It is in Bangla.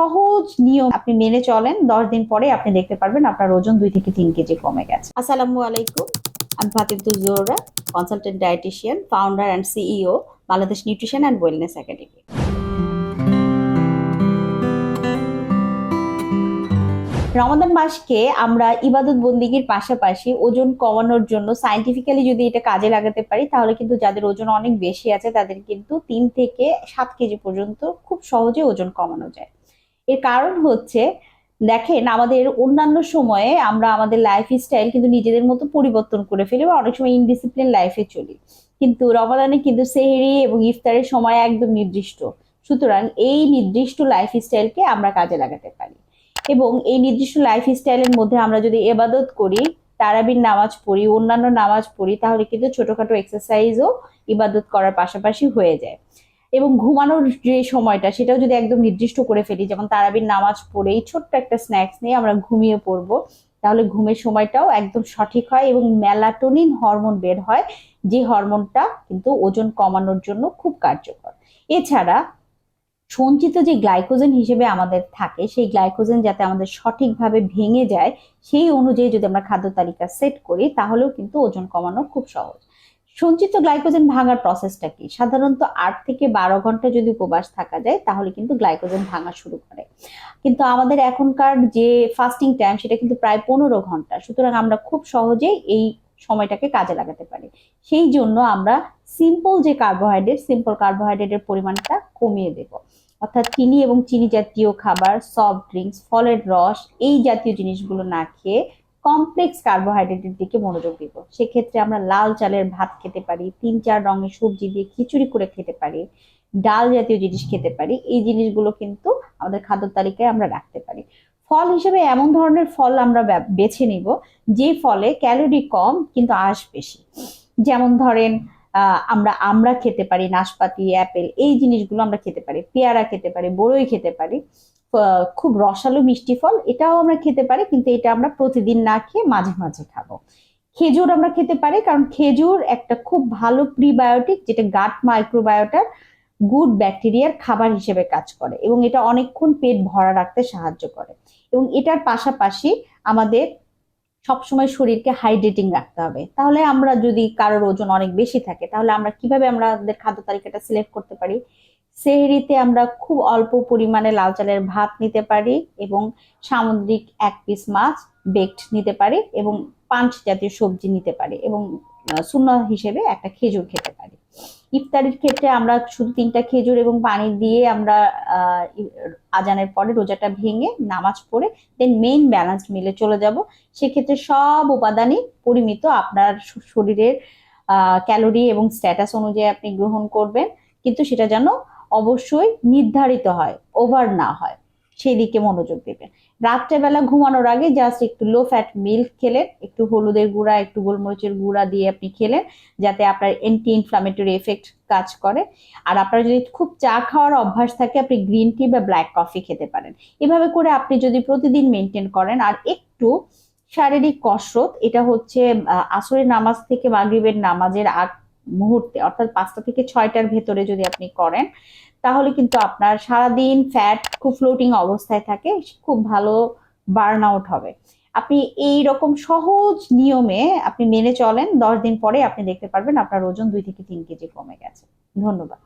সহজ নিয়ম আপনি মেনে চলেন দশ দিন পরে আপনি দেখতে পারবেন আপনার ওজন দুই থেকে তিন কেজি কমে গেছে। আসসালামু আলাইকুম আমি Fatibul Zohra consultant dietitian founder and CEO Bangladesh nutrition and wellness academy রমাদান মাসকে আমরা ইবাদত বন্দিগির পাশাপাশি ওজন কমানোর জন্য সাইন্টিফিক্যালি যদি এটা কাজে লাগাতে পারি তাহলে কিন্তু যাদের ওজন অনেক বেশি আছে তাদের কিন্তু তিন থেকে সাত কেজি পর্যন্ত খুব সহজে ওজন কমানো যায়। এর কারণ হচ্ছে, দেখেন আমাদের অন্যান্য সময়ে আমরা আমাদের লাইফ স্টাইল কিন্তু নিজেদের মতো পরিবর্তন করে ফেলি বা অনেক সময় ইনডিসিপ্লিন লাইফে চলি। কিন্তু রমাদানে কিন্তু সেহেরি এবং ইফতারের সময় একদম নির্দিষ্ট। সুতরাং এই নির্দিষ্ট লাইফ স্টাইলকে আমরা কাজে লাগাতে পারি। এবং এই নির্দিষ্ট লাইফ স্টাইলের মধ্যে আমরা যদি এবাদত করি, তারাবির নামাজ পড়ি, অন্যান্য নামাজ পড়ি, তাহলে কিন্তু ছোটখাটো এক্সারসাইজও ইবাদত করার পাশাপাশি হয়ে যায়। এবং ঘুমানোর যে সময়টা, সেটাও যদি একদম নির্দিষ্ট করে ফেলি, যেমন তারাবির নামাজ পড়েই ছোট্ট একটা স্ন্যাক্স নিয়ে আমরা ঘুমিয়ে পড়ব, তাহলে ঘুমের সময়টাও একদম সঠিক হয় এবং মেলাটোনিন হরমোন বের হয়, যে হরমোনটা কিন্তু ওজন কমানোর জন্য খুব কার্যকর। এছাড়া সঞ্চিত যে গ্লাইকোজেন হিসেবে আমাদের থাকে, সেই গ্লাইকোজেন যাতে আমাদের সঠিকভাবে ভেঙে যায়, সেই অনুযায়ী যদি আমরা খাদ্য তালিকা সেট করি, তাহলেও কিন্তু ওজন কমানো খুব সহজ। সঞ্চিত গ্লাইকোজেন ভাঙার প্রসেসটা কি? সাধারণত আট থেকে বারো ঘণ্টা যদি উপবাস থাকা যায়, তাহলে কিন্তু গ্লাইকোজেন ভাঙা শুরু করে। কিন্তু আমাদের এখনকার যে ফাস্টিং টাইম সেটা কিন্তু প্রায় পনেরো ঘণ্টা। সুতরাং আমরা খুব সহজেই এই সময়টাকে কাজে লাগাতে পারি। সেই জন্য আমরা সিম্পল যে কার্বোহাইড্রেট সিম্পল কার্বোহাইড্রেটের পরিমাণটা কমিয়ে দেব। অর্থাৎ চিনি এবং চিনি জাতীয় খাবার সফট ড্রিঙ্কস ফলের রস, এই জাতীয় জিনিসগুলো না খেয়ে কমপ্লেক্স কার্বোহাইড্রেটের দিকে মনোযোগ দিব। সেক্ষেত্রে আমরা লাল চালের ভাত খেতে পারি, তিন চার রঙের সবজি দিয়ে খিচুড়ি করে খেতে পারি, ডাল জাতীয় জিনিস খেতে পারি, এই জিনিসগুলো কিন্তু আমাদের খাদ্য তালিকায় আমরা রাখতে পারি। ফল হিসেবে এমন ধরনের ফল আমরা বেছে নিব, যে ফলে ক্যালোরি কম কিন্তু আঁশ বেশি। যেমন ধরেন আমরা আমরা খেতে পারি, নাশপাতি, অ্যাপেল, এই জিনিসগুলো আমরা খেতে পারি, পেয়ারা খেতে পারি, বড়ই খেতে পারি। খুব রসালো মিষ্টি ফল, এটাও আমরা খেতে পারি, কিন্তু এটা আমরা প্রতিদিন না খেয়ে মাঝে মাঝে খাব। খেজুর আমরা খেতে পারি, কারণ খেজুর একটা খুব ভালো প্রিবায়োটিক যেটা গাট মাইক্রোবায়োটার গুড ব্যাকটেরিয়ার খাবার হিসেবে কাজ করে এবং এটা অনেকক্ষণ পেট ভরা রাখতে সাহায্য করে। এবং এটার পাশাপাশি আমাদের সবসময় শরীরকে হাইড্রেটিং রাখতে হবে। তাহলে আমরা যদি কারোর ওজন অনেক বেশি থাকে, তাহলে আমরা কীভাবে আমরা আমাদের খাদ্য তালিকাটা সিলেক্ট করতে পারি? সেহরিতে আমরা খুব অল্প পরিমাণে লাল চালের ভাত নিতে পারি এবং সামুদ্রিক এক পিস মাছ বেকড নিতে পারি এবং পাঞ্চ জাতীয় সবজি নিতে পারি এবং শূন্য হিসেবে একটা খেজুর খেতে পারি। ইফতারির ক্ষেত্রে আমরা শুধু তিনটা খেজুর এবং পানি দিয়ে আমরা আজানের পরে রোজাটা ভেঙে নামাজ পড়ে দেন মেইন ব্যালেন্স মিলে চলে যাব। সেক্ষেত্রে সব উপাদানই পরিমিত আপনার শরীরের ক্যালোরি এবং স্ট্যাটাস অনুযায়ী আপনি গ্রহণ করবেন। কিন্তু সেটা যেন অবশ্যই নির্ধারিত হয় ওভার না হয়। সেই দিকে মনোযোগ দেবেন। রাত্রেবেলা ঘুমানোর আগে জাস্ট একটু লো ফ্যাট মিল্ক খেলেন, একটু হলুদের গুঁড়া, একটু গোলমরিচের গুঁড়া দিয়ে আপনি খেলেন, যাতে আপনার অ্যান্টি ইনফ্লামেটরি এফেক্ট কাজ করে। আর আপনার যদি খুব চা খাওয়ার অভ্যাস থাকে, আপনি গ্রিন টি বা ব্ল্যাক কফি খেতে পারেন। এভাবে করে আপনি যদি প্রতিদিন মেনটেন করেন, আর একটু শারীরিক কসরত, এটা হচ্ছে আসরের নামাজ থেকে মাগরিবের নামাজের আগ মুহূর্তে, অর্থাৎ পাঁচটা থেকে ছয়টার ভেতরে যদি আপনি করেন, তাহলে কিন্তু আপনার সারাদিন ফ্যাট খুব ফ্লোটিং অবস্থায় থাকে, খুব ভালো বার্ন আউট হবে। আপনি এই রকম সহজ নিয়মে আপনি মেনে চলেন, দশ দিন পরে আপনি দেখতে পারবেন আপনার ওজন দুই থেকে তিন কেজি কমে গেছে। ধন্যবাদ।